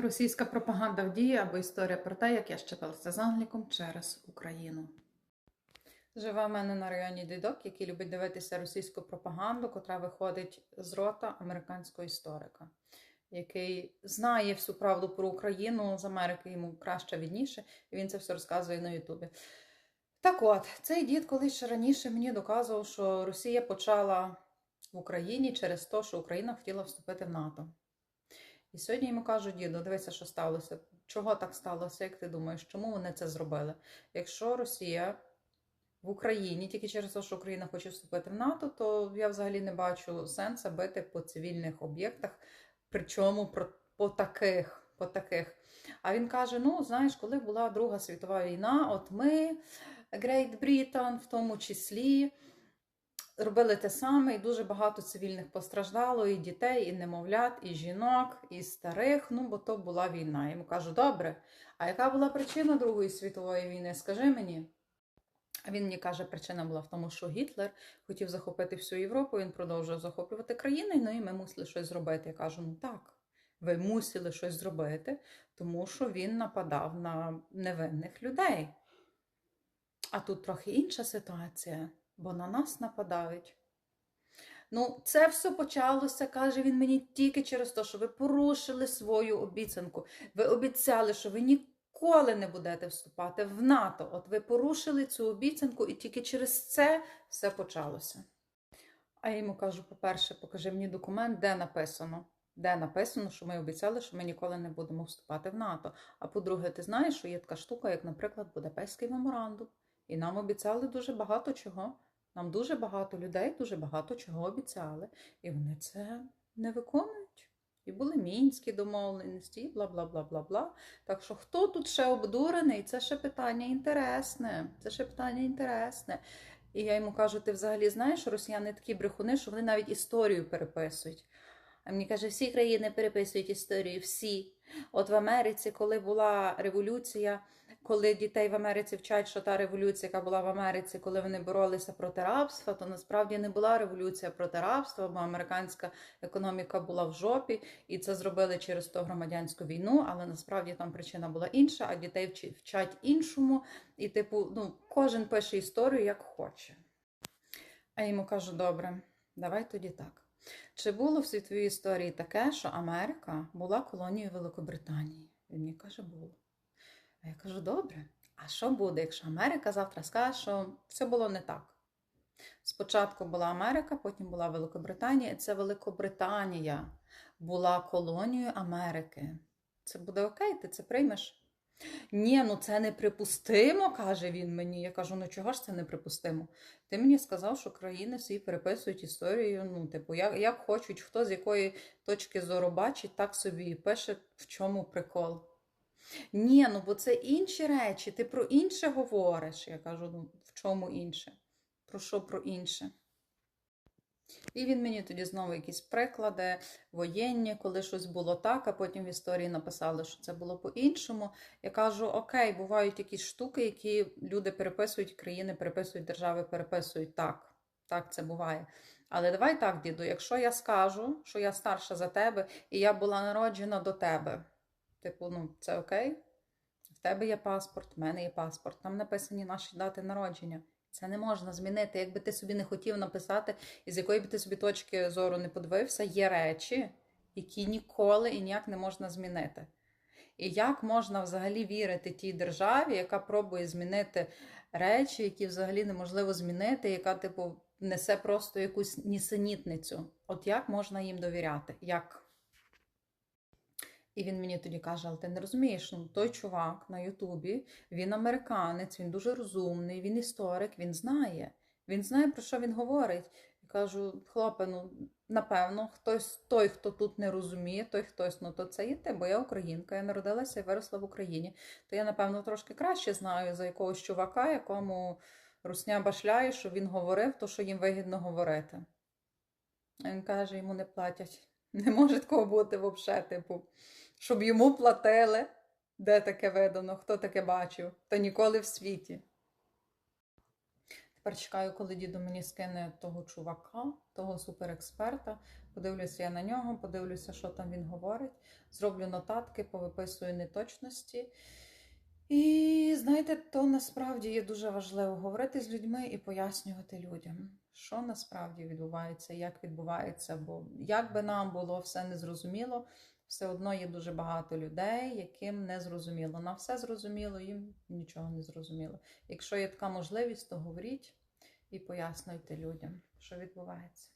Російська пропаганда в дії або історія про те, як я щепилася з Англіком через Україну. Живе в мене на районі дідок, який любить дивитися російську пропаганду, котра виходить з рота американського історика, який знає всю правду про Україну з Америки йому краще відніше, і він це все розказує на Ютубі. Так от, цей дід колись ще раніше мені доказував, що Росія почала в Україні через те, що Україна хотіла вступити в НАТО. І сьогодні йому кажуть, діду, дивися, що сталося. Чого так сталося, як ти думаєш? Чому вони це зробили? Якщо Росія в Україні тільки через те, що Україна хоче вступити в НАТО, то я взагалі не бачу сенсу бити по цивільних об'єктах, причому по таких, по таких. А він каже: ну, знаєш, коли була Друга світова війна, от ми, Great Britain, в тому числі, робили те саме, і дуже багато цивільних постраждало, і дітей, і немовлят, і жінок, і старих. Ну, бо то була війна. Йому кажу, добре. А яка була причина Другої світової війни? Скажи мені. А він мені каже, причина була в тому, що Гітлер хотів захопити всю Європу, він продовжував захоплювати країни, ну і ми мусили щось зробити. Я кажу, ну так, ви мусили щось зробити, тому що він нападав на невинних людей. А тут трохи інша ситуація, бо на нас нападають. Ну, це все почалося, каже він мені, тільки через те, що ви порушили свою обіцянку. Ви обіцяли, що ви ніколи не будете вступати в НАТО. От ви порушили цю обіцянку, і тільки через це все почалося. А я йому кажу: по-перше, покажи мені документ, де написано. Де написано, що ми обіцяли, що ми ніколи не будемо вступати в НАТО. А по-друге, ти знаєш, що є така штука, як, наприклад, Будапештський меморандум. І нам обіцяли дуже багато чого. Нам дуже багато людей дуже багато чого обіцяли, і вони це не виконують. І були мінські домовленості, бла бла бла бла бла. Так що хто тут ще обдурений? Це ще питання інтересне. Це ще питання інтересне. І я йому кажу: ти взагалі знаєш, що росіяни такі брехуни, що вони навіть історію переписують. А мені каже, всі країни переписують історію, всі. От в Америці, коли була революція, коли дітей в Америці вчать, що та революція, яка була в Америці, коли вони боролися проти рабства, то насправді не була революція проти рабства, бо американська економіка була в жопі, і це зробили через ту громадянську війну. Але насправді там причина була інша, а дітей вчать іншому. І, типу, ну, кожен пише історію як хоче. А йому кажу: добре, давай тоді так. Чи було в світовій історії таке, що Америка була колонією Великобританії? Він мені каже, було. А я кажу, добре. А що буде, якщо Америка завтра скаже, що все було не так? Спочатку була Америка, потім була Великобританія, і це Великобританія була колонією Америки. Це буде окей, ти це приймеш? Ні, ну це неприпустимо, каже він мені. Я кажу, ну чого ж це неприпустимо? Ти мені сказав, що країни всі переписують історію. Ну, типу, як, як хочуть, хто з якої точки зору бачить, так собі і пише, в чому прикол. Ні, ну бо це інші речі, ти про інше говориш. Я кажу, ну в чому інше? Про що про інше? І він мені тоді знову якісь приклади воєнні, коли щось було так, а потім в історії написали, що це було по-іншому. Я кажу: окей, бувають якісь штуки, які люди переписують, країни переписують, держави переписують. Так, так це буває. Але давай так, діду, якщо я скажу, що я старша за тебе і я була народжена до тебе, типу, ну це окей? В тебе є паспорт, в мене є паспорт, там написані наші дати народження. Це не можна змінити. Якби ти собі не хотів написати, і з якої б ти собі точки зору не подивився, є речі, які ніколи і ніяк не можна змінити. І як можна взагалі вірити тій державі, яка пробує змінити речі, які взагалі неможливо змінити, яка, типу, несе просто якусь нісенітницю? От як можна їм довіряти? Як? І він мені тоді каже: але ти не розумієш, ну той чувак на Ютубі, він американець, він дуже розумний, він історик, він знає. Він знає, про що він говорить. Я кажу, хлопе, ну напевно, хтось той, хто тут не розуміє, той хтось, ну то це є ти, бо я українка, я народилася і виросла в Україні. То я, напевно, трошки краще знаю за якогось чувака, якому русня башляє, що він говорив, то що їм вигідно говорити. Він каже, йому не платять. Не може такого бути взагалі, типу, щоб йому платили. Де таке видано, хто таке бачив, та ніколи в світі. Тепер чекаю, коли дідо мені скине того чувака, того суперексперта, Подивлюся я на нього, подивлюся, що там він говорить, зроблю нотатки, повиписую неточності. І знаєте, то насправді є дуже важливо говорити з людьми і пояснювати людям, що насправді відбувається, як відбувається. Бо як би нам було все незрозуміло, все одно є дуже багато людей, яким не зрозуміло. На все зрозуміло, їм нічого не зрозуміло. Якщо є така можливість, то говоріть і пояснюйте людям, що відбувається.